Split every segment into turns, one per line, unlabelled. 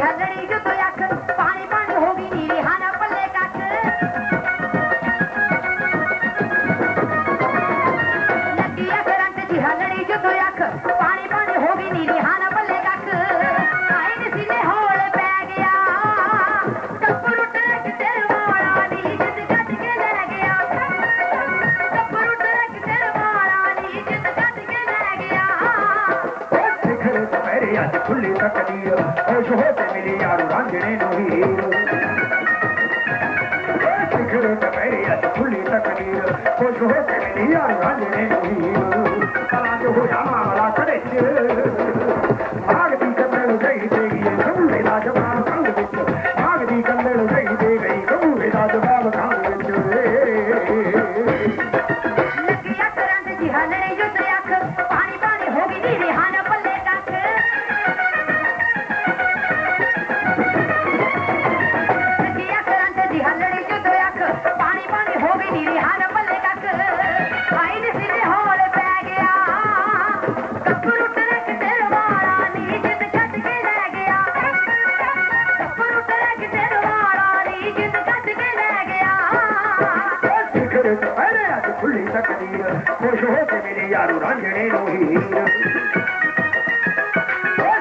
ಹಗರಿಗ تڪوير خوش هتي ملي آر وانجڻي ني تڪلي خوش هجڻي نه ਰਹੇ ਉਹੀ ਹੀਰ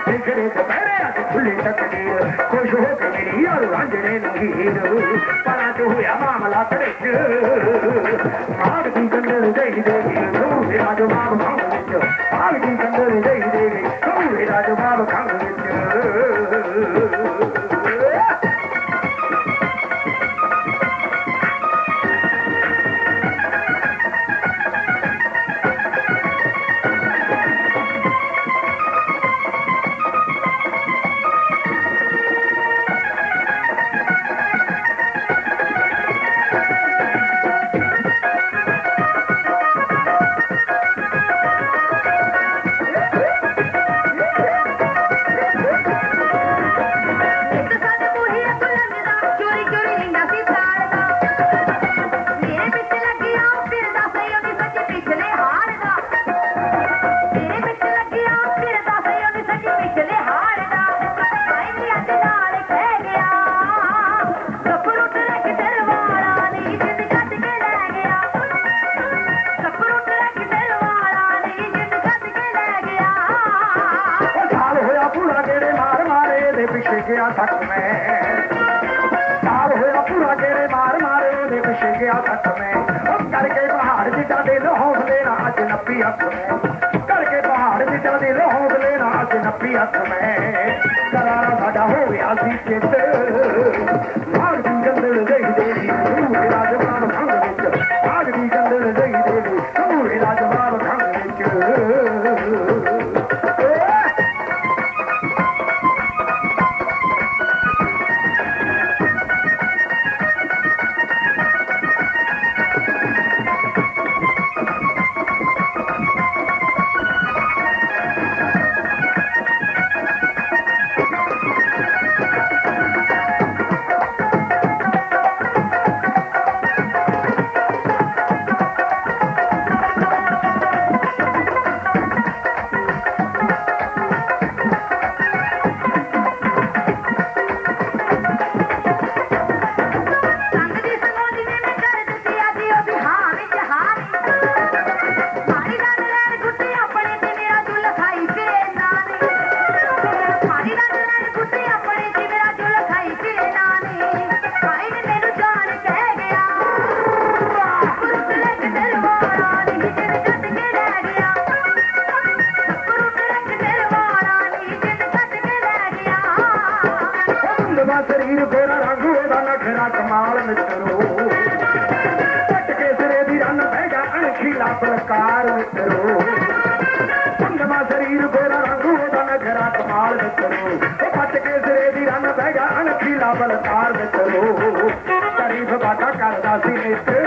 ਸਿਖਰੇ ਦੁਪਹਿਰੇ ਅੱਜ ਖੁੱਲੇ ਤਕਦੀਰ ਖੁਸ਼ ਹੋ ਕੇ ਮੇਰੀ ਯਾਰ ਰਾਂਝਣੇ ਨੂੰ ਹੀਰ ਪਰਾਂ ਚ ਹੋਇਆ ਮਾਮਲਾ ਤੜਕ ਆੜ ਦੀ ਕੰਡਲ ਦੇ ਦੇ
ਹੀਰ ਨੂੰ
ਮੇਰਾ ਜਵਾਬ ਖਾਂ ਵਿੱਚ। ਆੜ ਦੀ ਕੰਡਲ ਦੇ
ਦੇ ਹੀਰ ਨੂੰ ਮੇਰਾ ਜਵਾਬ ਖਾਂ ਵਿੱਚ। में
ਸੋਹਣਾ ਸਰੀਰ ਗੋਰਾ ਰੰਗ, ਉਹਦਾ ਨਖਰਾ ਕਮਾਲ ਮਿੱਤਰੋ ਟੱਟ ਕੇ ਸਿਰੇ ਦੀ ਰੰਨ ਬਹਿ ਗਿਆ ਅਣਖੀਲਾ ਪ੍ਰਕਾਰ ਮਿੱਤਰੋ ਸੰਗਮਾ ਸਰੀਰ ਗੋਰਾ ਰੰਗ, ਉਹਦਾ ਨਖਰਾ ਕਮਾਲ ਮਿੱਤਰੋ ਟੱਟ ਕੇ ਸਿਰੇ ਦੀ ਰੰਨ ਬਹਿ ਗਿਆ ਅਣਖੀਲਾ ਬਲਕਾਰ ਮਿੱਤਰੋ ਤਾਰੀਫ ਬਾਟਾ ਕਰਦਾ ਸੀ ਮਿੱਤਰ।